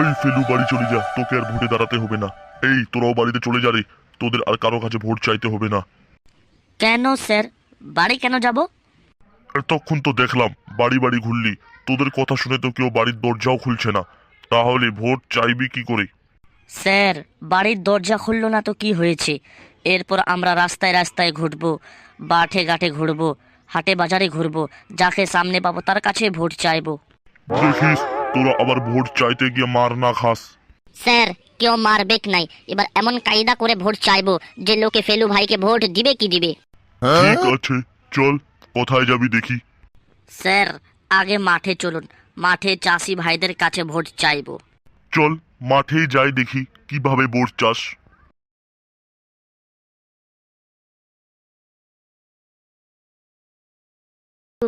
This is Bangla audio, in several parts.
এই ফেলু বাড়ি চলে যা তোকে আর ভোটে দাঁড়াতে হবে না। এই তোরাও বাড়িতে চলে যা রে। তোদের আর কারও কাছে ভোট চাইতে হবে না। কেন স্যার? বাড়ি কেন যাব? তখন তো দেখলাম বাড়ি বাড়ি ঘুরলি। তোদের কথা শুনে তো কেউ বাড়ির দরজাও খুলছে না। তাহলে ভোট চাইবি কি করে? স্যার বাড়ির দরজা খুললো না তো কি হয়েছে? এরপর আমরা রাস্তায় রাস্তায় ঘুরবো বাঠে ঘাটে ঘুরবো হাটে বাজারে ঘুরবো যাকে সামনে পাবো তার কাছে ভোট চাইব। দেখিস তোরা আবার ভোট চাইতে গিয়ে মার না খাস। স্যার কেউ মারবেক নাই। এবার এমন কায়দা করে ভোট চাইব যে লোকে ফেলু ভাইকে ভোট দিবে কি দিবে। ঠিক আছে চল কোথায় যাবি দেখি। স্যার আগে মাঠে চলুন। মাঠে চাষি ভাইদের কাছে ভোট চাইব। চল মাঠেই যাই দেখি কীভাবে ভোট চাস।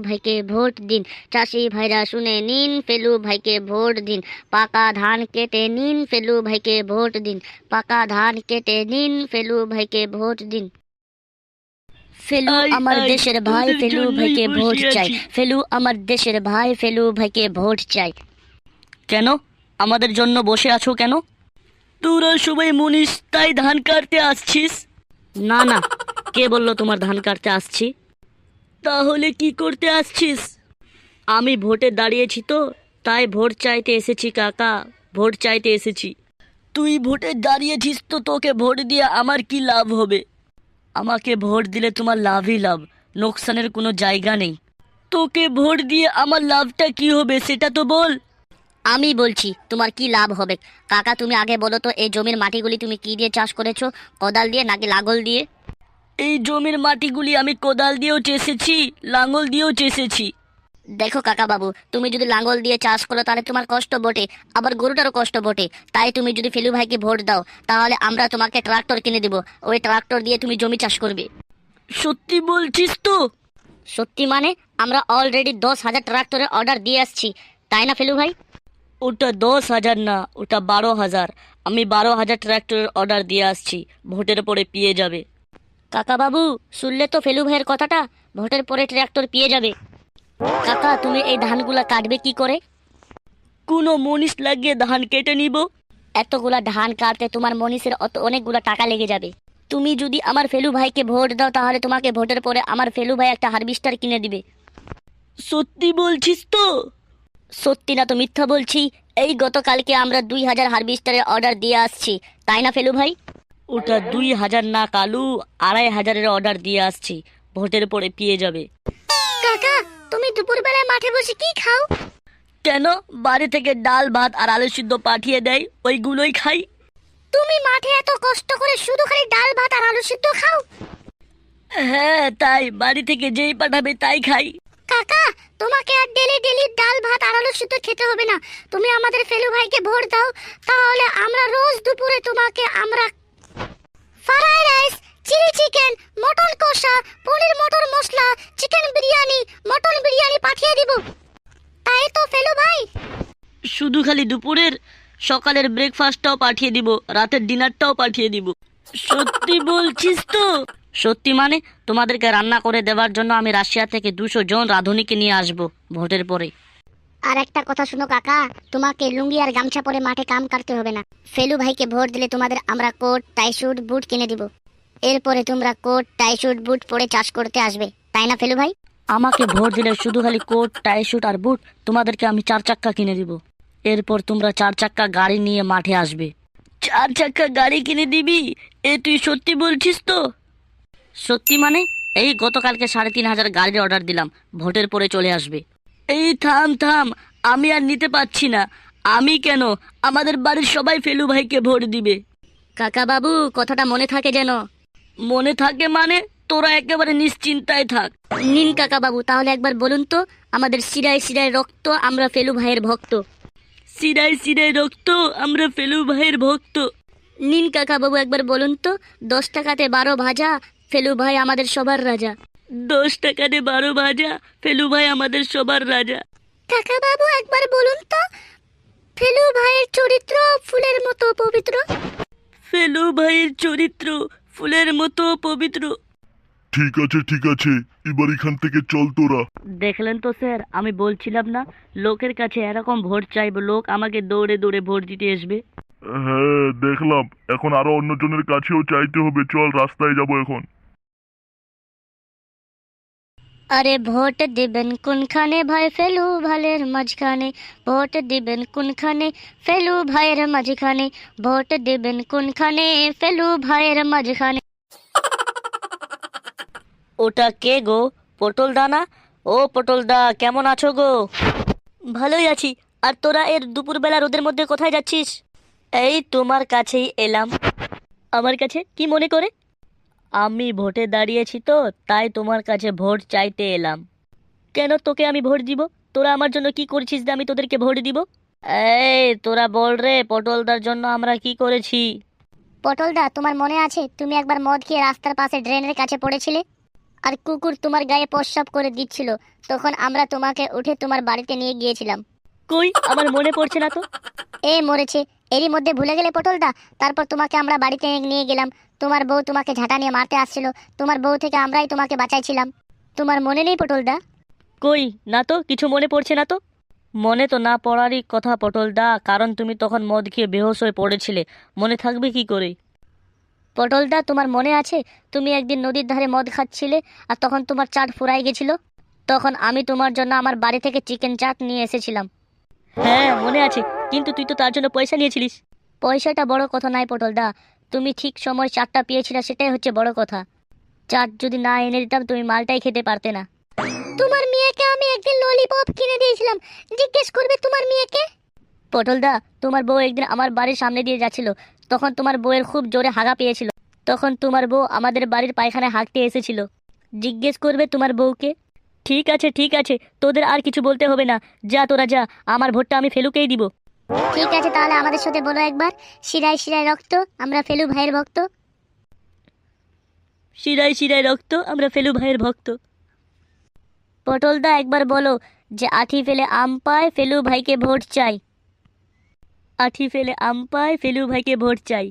ভাইকে ভোট দিন। চাষি ভাইরা শুনে নিন ফেলু ভাইকে ভোট দিন। পাকা ধান কেটে নিন ফেলু ভাইকে ভোট দিন। পাকা ধান কেটে নিন ফেলু ভাইকে ভোট দিন। ফেলু আমার দেশের ভাই ফেলু ভাইকে ভোট চাই। ফেলু আমার দেশের ভাই ফেলু ভাইকে ভোট চাই। কেন? আমাদের জন্য বসে আছো কেন? তোরা সবাই মুনিস তাই ধান কাটতে আসছিস? না না। কে বলল তোমার ধান কাটতে আসছি? তাহলে কি করতে আসছিস? আমি ভোটে দাঁড়িয়েছি তো, তাই ভোট চাইতে এসেছি কাকা, ভোট চাইতে এসেছি। তুই ভোটে দাঁড়িয়েছিস তো, তোকে ভোট দিয়ে আমার কি লাভ হবে? আমাকে ভোট দিলে তোমার লাভই লাভ লোকসানের কোনো জায়গা নেই। তোকে ভোট দিয়ে আমার লাভটা কি হবে সেটা তো বল। আমি বলছি, তোমার কি লাভ হবে? কাকা, তুমি আগে বলো তো, এই জমির মাটিগুলি তুমি কি দিয়ে চাষ করেছ? কোদাল দিয়ে নাকি লাগল দিয়ে? এই জমির মাটিগুলি আমি কোদাল দিয়েও চেষেছি লাঙল দিয়েও চেষেছি। দেখো কাকা বাবু তুমি যদি লাঙ্গল দিয়ে চাষ করো তাহলে তোমার কষ্ট বটে আবার গরুটারও কষ্ট বটে। তাই তুমি যদি ফেলু ভাইকে ভোট দাও তাহলে আমরা তোমাকে ট্রাক্টর কিনে দেবো। ওই ট্রাক্টর দিয়ে তুমি জমি চাষ করবে। সত্যি বলছিস তো? সত্যি মানে? আমরা অলরেডি দশ হাজার ট্রাক্টরের অর্ডার দিয়ে আসছি। তাই না ফেলু ভাই? ওটা দশ হাজার না ওটা বারো হাজার। আমি বারো হাজার ট্রাক্টরের অর্ডার দিয়ে আসছি। ভোটের পরে পেয়ে যাবে। কাকা বাবু শুনলে তো ফেলু ভাইয়ের কথাটা ভোটের পরে ট্রাক্টর পেয়ে যাবে। কাকা তুমি এই ধানগুলা কাটবে কি করে? কোনো মনীষ লাগিয়ে ধান কেটে নিব। এতগুলা ধান কাটতে তোমার মনীষের অত অনেকগুলা টাকা লেগে যাবে। তুমি যদি আমার ফেলু ভাইকে ভোট দাও তাহলে তোমাকে ভোটের পরে আমার ফেলু ভাই একটা হারভেস্টার কিনে দিবে। সত্যি বলছিস তো? সত্যি না তো মিথ্যা বলছি। এই গতকালকে আমরা দুই হাজার হারভেস্টারের অর্ডার দিয়ে আসছি তাই না ফেলু ভাই? ওটা দুই হাজার না কালু। আড়াই হাজারের অর্ডার দিয়ে আসছি। ভোটের পরে পেয়ে যাবে। কাকা তুমি দুপুরবেলায় মাঠে বসে কি খাও? কেন? বাড়ি থেকে ডাল ভাত আর আলু সিদ্ধ পাঠিয়ে দেয়। ওইগুলোই খাই। তুমি মাঠে এত কষ্ট করে শুধু খালি ডাল ভাত আর আলু সিদ্ধ খাও? হ্যাঁ তাই। বাড়ি থেকে যেই পাঠাবে তাই খাই। কাকা তোমাকে আর ডেলি ডেলি ডাল ভাত আর আলু সিদ্ধ খেতে হবে না। তুমি আমাদের ফেলু ভাইকে ভোট দাও। তাহলে আমরা রোজ দুপুরে তোমাকে আমরা fried rice chilli chicken mutton কষা পনির মটর মশলা চিকেন বিরিয়ানি মটন বিরিয়ানি পাঠিয়ে দিব তাই তো ফেলু ভাই শুধু খালি দুপুরের সকালের ব্রেকফাস্টটাও পাঠিয়ে দিব রাতের ডিনারটাও পাঠিয়ে দিব। সত্যি বলছিস তো? সত্যি মানে? তোমাদেরকে রান্না করে দেওয়ার জন্য আমি রাশিয়া থেকে দুশো জন রাঁধুনিকে নিয়ে আসব ভোটের পরে। আর একটা কথা শুনো কাকা তোমাকে লুঙ্গি আর গামছা পরে মাঠে কাম করতে হবে না। ফেলু ভাইকে ভোট দিলে তোমাদের আমরা কোট টাই শুট বুট কিনে দিব। এরপরে তোমরা কোট টাই শুট বুট পরে চাষ করতে আসবে। তাই না ফেলু ভাই? আমাকে ভোট দিলে শুধু খালি কোট টাই শুট আর বুট তোমাদেরকে আমি চার চাক্কা কিনে দিব। এরপর তোমরা চার চাক্কা গাড়ি নিয়ে মাঠে আসবে। চার চাক্কা গাড়ি কিনে দিবি? এ তুই সত্যি বলছিস তো? সত্যি মানে? এই গতকালকে সাড়ে তিন হাজার গাড়ির অর্ডার দিলাম, ভোটের পরে চলে আসবে। এই থাম থাম, আমি আর নিতে পারছি না। আমি কেন? আমাদের বাড়ির সবাই ফেলু ভাইকে ভোট দিবে। কাকা বাবু, কথাটা মনে থাকে যেন? মনে থাকে মানে? তোরা একেবারে নিশ্চিন্তায় থাক। নিন কাকা বাবু, তাহলে একবার বলুন তো, আমাদের শিরায় শিরায় রক্ত, আমরা ফেলু ভাইয়ের ভক্ত। সিরাই সিরাই রক্ত আমরা ফেলু ভাইয়ের ভক্ত। নিন কাকা বাবু একবার বলুন তো দশ টাকাতে বারো ভাজা ফেলু ভাই আমাদের সবার রাজা। দশ টাকাতে বারো ভাজা ফেলু ভাই আমাদের সবার রাজা। কাকা বাবু একবার বলুন তো ফেলু ভাইয়ের চরিত্র ফুলের মতো পবিত্র? ফেলু ভাইয়ের চরিত্র ফুলের মতো পবিত্র। ঠিক আছে ঠিক আছে। এবার এখান থেকে চল তোরা। দেখলেন তো স্যার? আমি বলছিলাম না লোকের কাছে এরকম ভোট চাইব লোক আমাকে দৌড়ে দৌড়ে ভোট দিতে আসবে। হ্যাঁ দেখলাম। এখন আরও অন্যজনের কাছেও চাইতে হবে। চল রাস্তায় যাব এখন। আরে ভোট দিবেন কোনখানে? ভাই ফেলু ভাইয়ের মাঝখানে। ভোট দিবেন কোনখানে? ফেলু ভাইয়ের মাঝখানে। ভোট দিবেন কোনখানে? ফেলু ভাইয়ের মাঝখানে। ওটা কে গো? পটল দানা ও পটল দা কেমন আছো গো? ভালোই আছি। আর তোরা এর দুপুরবেলা রোদের মধ্যে কোথায় যাচ্ছিস? এই তোমার কাছেই এলাম। আমার কাছে? কি মনে করে? আমি ভোটে দাঁড়িয়েছি তো, তাই তোমার কাছে ভোট চাইতে এলাম। কেন তোকে আমি ভোট দিব? তোরা আমার জন্য কি করেছিস যে আমি তোদেরকে ভোট দিব? এই, তোরা বল রে, পটলদার জন্য আমরা কি করেছি? পটলদা, তোমার মনে আছে, তুমি একবার মদ খেয়ে রাস্তার পাশে ড্রেনের কাছে পড়েছিলে? আর কুকুর তোমার গায়ে প্রস্রাব করে দিচ্ছিল। তখন আমরা তোমাকে উঠে তোমার বাড়িতে নিয়ে গিয়েছিলাম। কই? আমার মনে পড়ছে না তো। এ মরেছে। এরই মধ্যে ভুলে গেলে পটলদা। তারপর তোমাকে আমরা বাড়িতে নিয়ে গেলাম। তোমার বউ তোমাকে ঝাঁটা নিয়ে মারতে আসছিল। তোমার বউ থেকে আমরাই তোমাকে বাঁচাইছিলাম। তোমার মনে নেই পটলদা? কই? না তো কিছু মনে পড়ছে না তো? মনে তো না পড়ারই কথা পটল দা কারণ তুমি তখন মদ খেয়ে বেহোশ হয়ে পড়েছিলে। মনে থাকবে কি করে? পটলদা তোমার মনে আছে? তুমি একদিন নদীর ধারে মদ খাচ্ছিলে আর তখন তোমার চাট ফুরাই গেছিল? তখন আমি তোমার জন্য আমার বাড়ি থেকে চিকেন চাট নিয়ে এসেছিলাম। হ্যাঁ মনে আছে। কিন্তু তুই তো তার জন্য পয়সা নিয়েছিলিস। পয়সাটা বড় কথা নাই পটলদা। তুমি ঠিক সময় চাটটা পেয়েছিলে সেটাই হচ্ছে বড় কথা। চাট যদি না এনে দিতাম তুমি মালটাই খেতে পারতে না। তোমার মেয়েকে আমি একদিন ললিপপ কিনে দিয়েছিলাম। জিজ্ঞেস করবে তোমার মেয়েকে? পটলদা তোমার বউ একদিন আমার বাড়ির সামনে দিয়ে যাচ্ছিল। তখন তোমার বউয়ের খুব জোরে হাগা পেয়েছিল। তখন তোমার বউ আমাদের বাড়ির পায়খানায় হাঁকতে এসেছিল। জিজ্ঞেস করবে তোমার বউকে। ঠিক আছে ঠিক আছে তোদের আর কিছু বলতে হবে না। যা তোরা যা আমার ভোটটা আমি ফেলুকেই দিব। ঠিক আছে তাহলে আমাদের সাথে বলো একবার। শিরায় শিরায় রক্ত আমরা ফেলু ভাইয়ের ভক্ত। শিরায় শিরায় রক্ত আমরা ফেলু ভাইয়ের ভক্ত। পটলদা একবার বলো যে আঠি ফেলে আম পায় ফেলু ভাইকে ভোট চাই। আঠি ফেলে আম পায়, ফেলু ভাইকে ভোট চাই।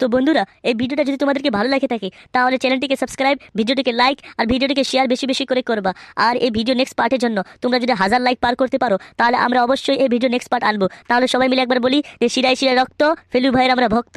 তো বন্ধুরা, এই ভিডিওটা যদি তোমাদেরকে ভালো লাগে থাকে, তাহলে চ্যানেলটিকে সাবস্ক্রাইব, ভিডিওটিকে লাইক আর ভিডিওটিকে শেয়ার বেশি বেশি করে করবা। আর এই ভিডিও নেক্সট পার্টের জন্য তোমরা যদি হাজার লাইক পার করতে পারো, তাহলে আমরা অবশ্যই এই ভিডিও নেক্সট পার্ট আনব। তাহলে সবাই মিলে একবার বলি যে শিরায় শিরায় রক্ত, ফেলু ভাইয়ের আমরা ভক্ত।